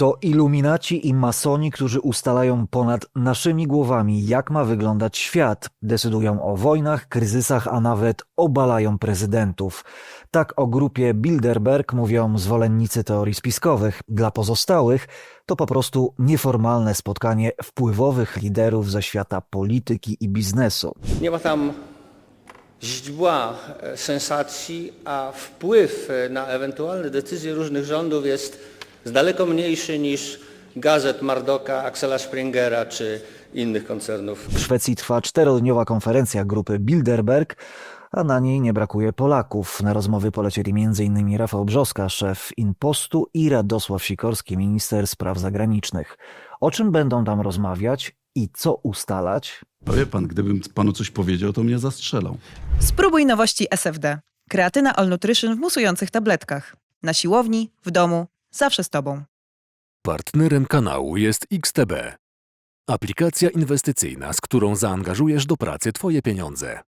To iluminaci i masoni, którzy ustalają ponad naszymi głowami, jak ma wyglądać świat, decydują o wojnach, kryzysach, a nawet obalają prezydentów. Tak o grupie Bilderberg mówią zwolennicy teorii spiskowych. Dla pozostałych to po prostu nieformalne spotkanie wpływowych liderów ze świata polityki i biznesu. Nie ma tam źdźbła e, sensacji, a wpływ e, na ewentualne decyzje różnych rządów jest z daleko mniejszy niż gazet Mardoka, Axela Springera czy innych koncernów. W Szwecji trwa czterodniowa konferencja grupy Bilderberg, a na niej nie brakuje Polaków. Na rozmowy polecieli m.in. Rafał Brzoska, szef Inpostu i Radosław Sikorski, minister spraw zagranicznych. O czym będą tam rozmawiać i co ustalać? A wie pan, gdybym panu coś powiedział, to mnie zastrzelał. Spróbuj nowości SFD. Kreatyna All Nutrition w musujących tabletkach. Na siłowni, w domu, zawsze z tobą. Partnerem kanału jest XTB. Aplikacja inwestycyjna, z którą zaangażujesz do pracy Twoje pieniądze.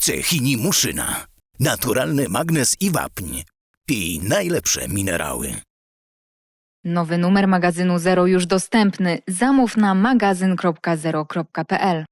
Cechini Muszyna. Naturalny magnez i wapń. Pij najlepsze minerały. Nowy numer magazynu Zero już dostępny. Zamów na magazyn.zero.pl.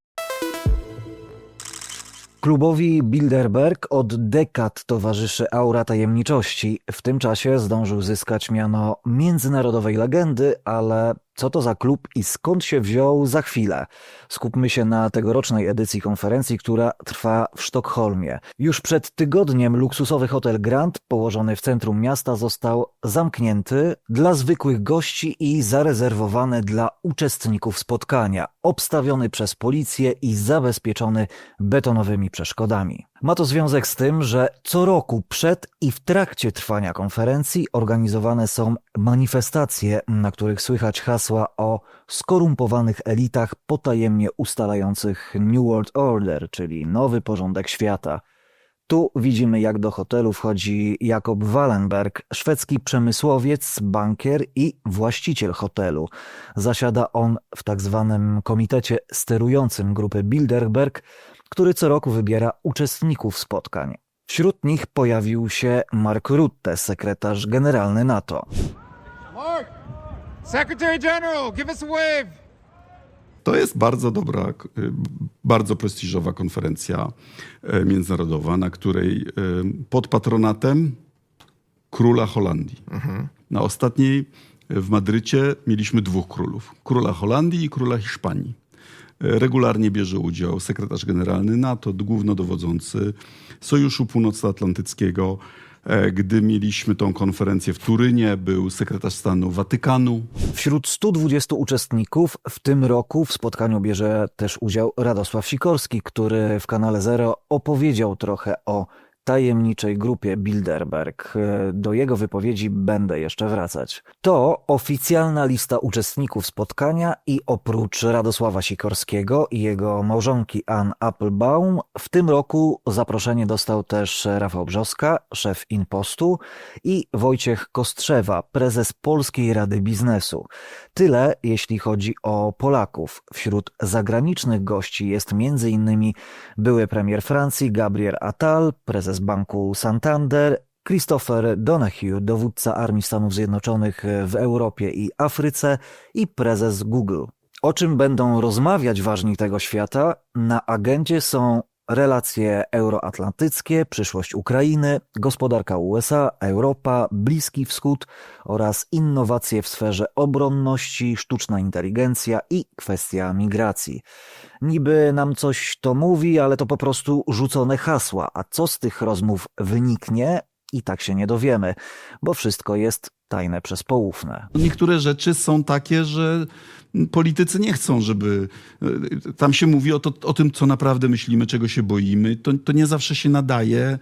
Klubowi Bilderberg od dekad towarzyszy aura tajemniczości. W tym czasie zdążył zyskać miano międzynarodowej legendy, ale co to za klub i skąd się wziął za chwilę? Skupmy się na tegorocznej edycji konferencji, która trwa w Sztokholmie. Już przed tygodniem luksusowy hotel Grand, położony w centrum miasta, został zamknięty dla zwykłych gości i zarezerwowany dla uczestników spotkania, obstawiony przez policję i zabezpieczony betonowymi przeszkodami. Ma to związek z tym, że co roku przed i w trakcie trwania konferencji organizowane są manifestacje, na których słychać hasła o skorumpowanych elitach potajemnie ustalających New World Order, czyli nowy porządek świata. Tu widzimy, jak do hotelu wchodzi Jakob Wallenberg, szwedzki przemysłowiec, bankier i właściciel hotelu. Zasiada on w tak zwanym komitecie sterującym grupy Bilderberg, który co roku wybiera uczestników spotkań. Wśród nich pojawił się Mark Rutte, sekretarz generalny NATO. Mark! Secretary General, give us a wave! To jest bardzo dobra, y, bardzo prestiżowa konferencja e, międzynarodowa, na której e, pod patronatem króla Holandii. Na ostatniej w Madrycie mieliśmy dwóch królów. Króla Holandii i króla Hiszpanii. E, Regularnie bierze udział sekretarz generalny NATO, głównodowodzący Sojuszu Północnoatlantyckiego. E, Gdy mieliśmy tą konferencję w Turynie, był sekretarz stanu Watykanu. Wśród 120 uczestników w tym roku w spotkaniu bierze też udział Radosław Sikorski, który w kanale Zero opowiedział trochę o tajemniczej grupie Bilderberg. E, Do jego wypowiedzi będę jeszcze wracać. To oficjalna lista uczestników spotkania i oprócz Radosława Sikorskiego i jego małżonki Ann Applebaum, w tym roku zaproszenie dostał też Rafał Brzoska, szef Inpostu i Wojciech Kostrzewa, prezes Polskiej Rady Biznesu. Tyle, jeśli chodzi o Polaków. Wśród zagranicznych gości jest m.in. były premier Francji Gabriel Attal, prezes banku Santander, Christopher Donahue, dowódca Armii Stanów Zjednoczonych w Europie i Afryce i prezes Google. O czym będą rozmawiać ważni tego świata? Na agendzie są relacje euroatlantyckie, przyszłość Ukrainy, gospodarka USA, Europa, Bliski Wschód oraz innowacje w sferze obronności, sztuczna inteligencja i kwestia migracji. Niby nam coś to mówi, ale to po prostu rzucone hasła, a co z tych rozmów wyniknie, i tak się nie dowiemy, bo wszystko jest tajne przez poufne. Niektóre rzeczy są takie, że politycy nie chcą, żeby. e, Tam się mówi o, to, o tym, co naprawdę myślimy, czego się boimy. To, to nie zawsze się nadaje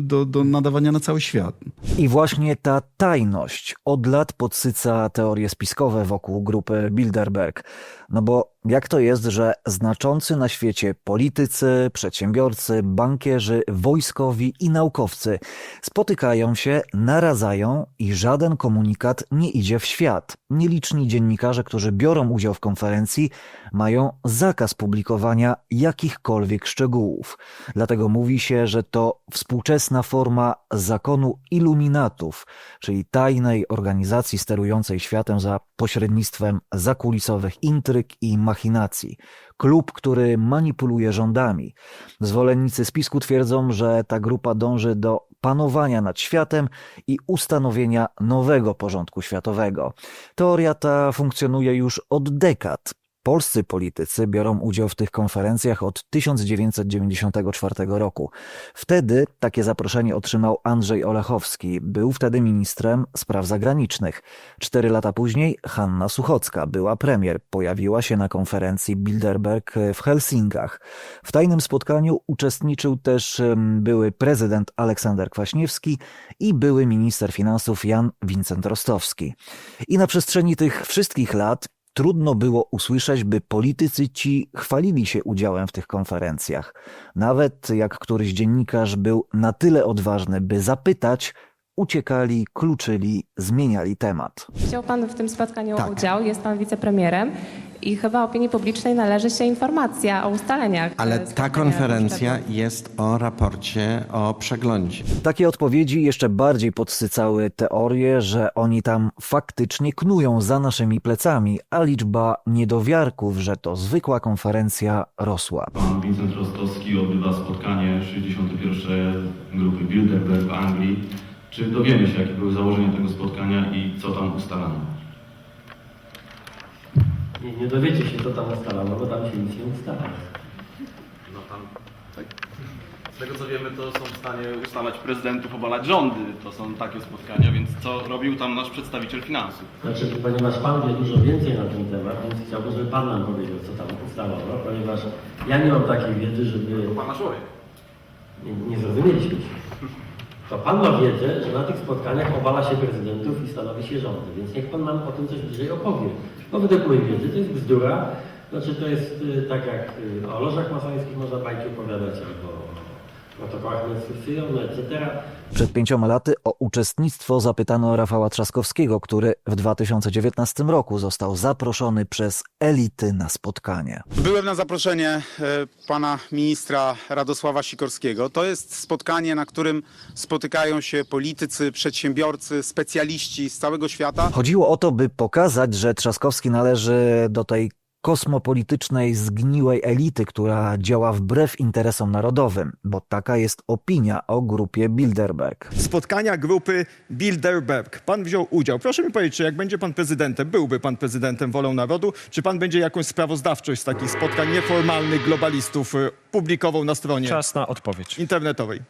do, do nadawania na cały świat. I właśnie ta tajność od lat podsyca teorie spiskowe wokół grupy Bilderberg. No bo jak to jest, że znaczący na świecie politycy, przedsiębiorcy, bankierzy, wojskowi i naukowcy spotykają się, naradzają i żaden żaden komunikat nie idzie w świat. Nieliczni dziennikarze, którzy biorą udział w konferencji, mają zakaz publikowania jakichkolwiek szczegółów. Dlatego mówi się, że to współczesna forma zakonu iluminatów, czyli tajnej organizacji sterującej światem za pośrednictwem zakulisowych intryg i machinacji. Klub, który manipuluje rządami. Zwolennicy spisku twierdzą, że ta grupa dąży do panowania nad światem i ustanowienia nowego porządku światowego. Teoria ta funkcjonuje już od dekad. Polscy politycy biorą udział w tych konferencjach od 1994 roku. Wtedy takie zaproszenie otrzymał Andrzej Olechowski. Był wtedy ministrem spraw zagranicznych. Cztery lata później Hanna Suchocka była premier. Pojawiła się na konferencji Bilderberg w Helsinkach. W tajnym spotkaniu uczestniczył też były prezydent Aleksander Kwaśniewski i były minister finansów Jan Wincent Rostowski. I na przestrzeni tych wszystkich lat trudno było usłyszeć, by politycy ci chwalili się udziałem w tych konferencjach. Nawet jak któryś dziennikarz był na tyle odważny, by zapytać, uciekali, kluczyli, zmieniali temat. Wziął Pan w tym spotkaniu Tak. udział, jest Pan wicepremierem i chyba opinii publicznej należy się informacja o ustaleniach. Ale ta konferencja jest o raporcie o przeglądzie. Takie odpowiedzi jeszcze bardziej podsycały teorię, że oni tam faktycznie knują za naszymi plecami, a liczba niedowiarków, że to zwykła konferencja rosła. Pan Wincent Rostowski odbywa spotkanie 61. grupy Bilderberg w Anglii. Czy dowiemy się, jakie były założenia tego spotkania i co tam ustalano? Nie, nie dowiecie się, co tam ustalano, bo tam się nic nie ustala. No tam, tak. Z tego co wiemy, to są w stanie ustalać prezydentów, obalać rządy. To są takie spotkania, więc co robił tam nasz przedstawiciel finansów? Znaczy, ponieważ Pan wie dużo więcej na ten temat, więc chciałbym, żeby Pan nam powiedział, co tam ustalono, ponieważ ja nie mam takiej wiedzy, żeby... To pana człowiek. Nie, nie zrozumieliśmy się. To Pan ma wiedzę, że na tych spotkaniach obala się prezydentów i stanowi się rządy, więc niech Pan nam o tym coś bliżej opowie. Bo według mojej wiedzy to jest bzdura, znaczy to jest y, tak jak y, o lożach masońskich można bajki opowiadać, albo protokołach etc. Przed pięcioma laty o uczestnictwo zapytano Rafała Trzaskowskiego, który w 2019 roku został zaproszony przez elity na spotkanie. Byłem na zaproszenie e, pana ministra Radosława Sikorskiego. To jest spotkanie, na którym spotykają się politycy, przedsiębiorcy, specjaliści z całego świata. Chodziło o to, by pokazać, że Trzaskowski należy do tej kosmopolitycznej, zgniłej elity, która działa wbrew interesom narodowym, bo taka jest opinia o grupie Bilderberg. spotkania grupy Bilderberg. Pan wziął udział. Proszę mi powiedzieć, czy jak będzie pan prezydentem, byłby pan prezydentem wolą narodu, czy pan będzie jakąś sprawozdawczość z takich spotkań nieformalnych globalistów y, publikował na stronie Czas na odpowiedź. internetowej?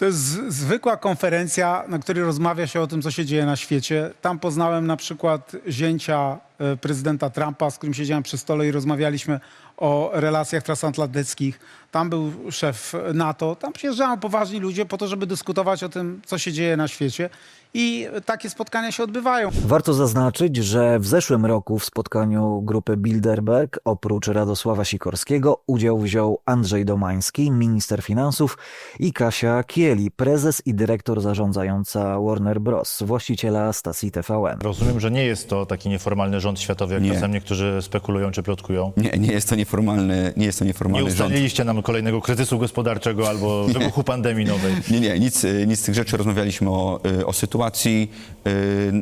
To jest zwykła konferencja, na której rozmawia się o tym, co się dzieje na świecie. Tam poznałem na przykład zięcia e, prezydenta Trumpa, z którym siedziałem przy stole i rozmawialiśmy o relacjach transatlantyckich. Tam był szef NATO. Tam przyjeżdżają poważni ludzie po to, żeby dyskutować o tym, co się dzieje na świecie. I takie spotkania się odbywają. Warto zaznaczyć, że w zeszłym roku w spotkaniu grupy Bilderberg oprócz Radosława Sikorskiego udział wziął Andrzej Domański, minister finansów i Kasia Kieli, prezes i dyrektor zarządzająca Warner Bros., właściciela stacji TVN. Rozumiem, że nie jest to taki nieformalny rząd światowy, jak Nie. czasem niektórzy spekulują czy plotkują. Nie, nie jest to nieformalny, nie jest to Nie nieformalny rząd. ustaliliście nam kolejnego kryzysu gospodarczego albo wybuchu pandemii nowej. Nie, nie, nic, nic z tych rzeczy. Rozmawialiśmy o, y, o sytuacji y,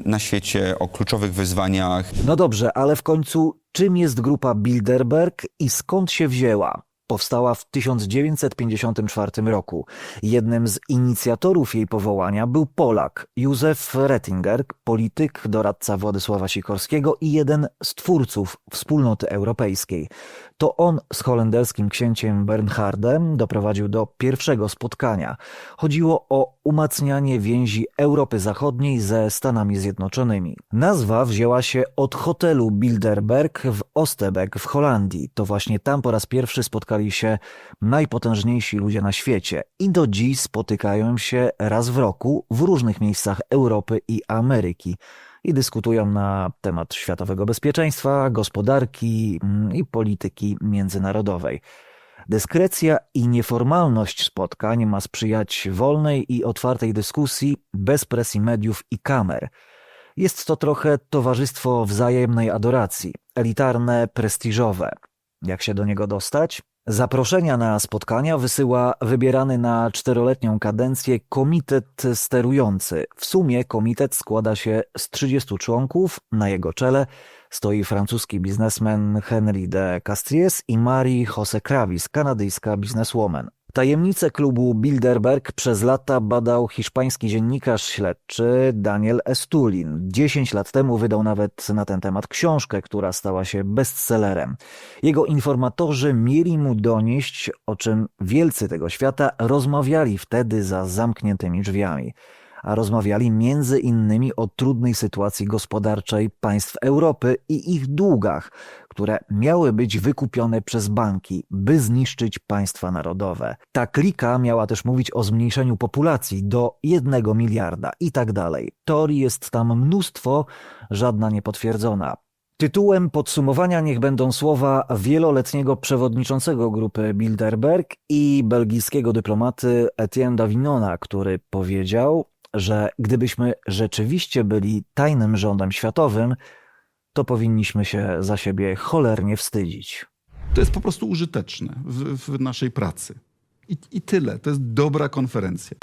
na świecie, o kluczowych wyzwaniach. No dobrze, ale w końcu czym jest grupa Bilderberg i skąd się wzięła? Powstała w 1954 roku. Jednym z inicjatorów jej powołania był Polak Józef Rettinger, polityk, doradca Władysława Sikorskiego i jeden z twórców Wspólnoty Europejskiej. To on z holenderskim księciem Bernhardem doprowadził do pierwszego spotkania. Chodziło o umacnianie więzi Europy Zachodniej ze Stanami Zjednoczonymi. Nazwa wzięła się od hotelu Bilderberg w Ostebeek w Holandii. To właśnie tam po raz pierwszy spotkali się najpotężniejsi ludzie na świecie i do dziś spotykają się raz w roku w różnych miejscach Europy i Ameryki i dyskutują na temat światowego bezpieczeństwa, gospodarki mm, i polityki międzynarodowej. Dyskrecja i nieformalność spotkań ma sprzyjać wolnej i otwartej dyskusji bez presji mediów i kamer. Jest to trochę towarzystwo wzajemnej adoracji, elitarne, prestiżowe. Jak się do niego dostać? Zaproszenia na spotkania wysyła wybierany na czteroletnią kadencję komitet sterujący. W sumie komitet składa się z 30 członków, na jego czele stoi francuski biznesmen Henry de Castries i Marie Jose Kravis, kanadyjska bizneswoman. Tajemnice klubu Bilderberg przez lata badał hiszpański dziennikarz śledczy Daniel Estulin. 10 lat temu wydał nawet na ten temat książkę, która stała się bestsellerem. Jego informatorzy mieli mu donieść, o czym wielcy tego świata rozmawiali wtedy za zamkniętymi drzwiami a rozmawiali między innymi o trudnej sytuacji gospodarczej państw Europy i ich długach, które miały być wykupione przez banki, by zniszczyć państwa narodowe. Ta klika miała też mówić o zmniejszeniu populacji do jednego miliarda i tak dalej. Teorii jest tam mnóstwo, żadna niepotwierdzona. Tytułem podsumowania niech będą słowa wieloletniego przewodniczącego grupy Bilderberg i belgijskiego dyplomaty Etienne Davinona, który powiedział, że gdybyśmy rzeczywiście byli tajnym rządem światowym, to powinniśmy się za siebie cholernie wstydzić. To jest po prostu użyteczne w, w naszej pracy. I, I tyle. To jest dobra konferencja.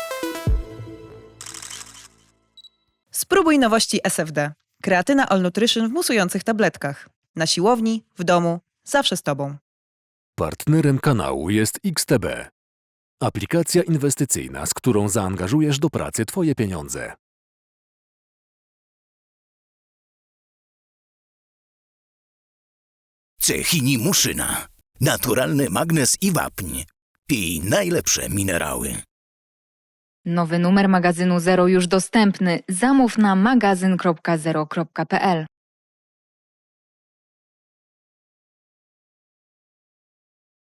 Spróbuj nowości SFD. Kreatyna All Nutrition w musujących tabletkach. Na siłowni, w domu, zawsze z Tobą. Partnerem kanału jest XTB. Aplikacja inwestycyjna, z którą zaangażujesz do pracy Twoje pieniądze. Cechini Muszyna. Naturalny magnez i wapń. Pij najlepsze minerały. Nowy numer magazynu Zero już dostępny. Zamów na magazyn.zero.pl.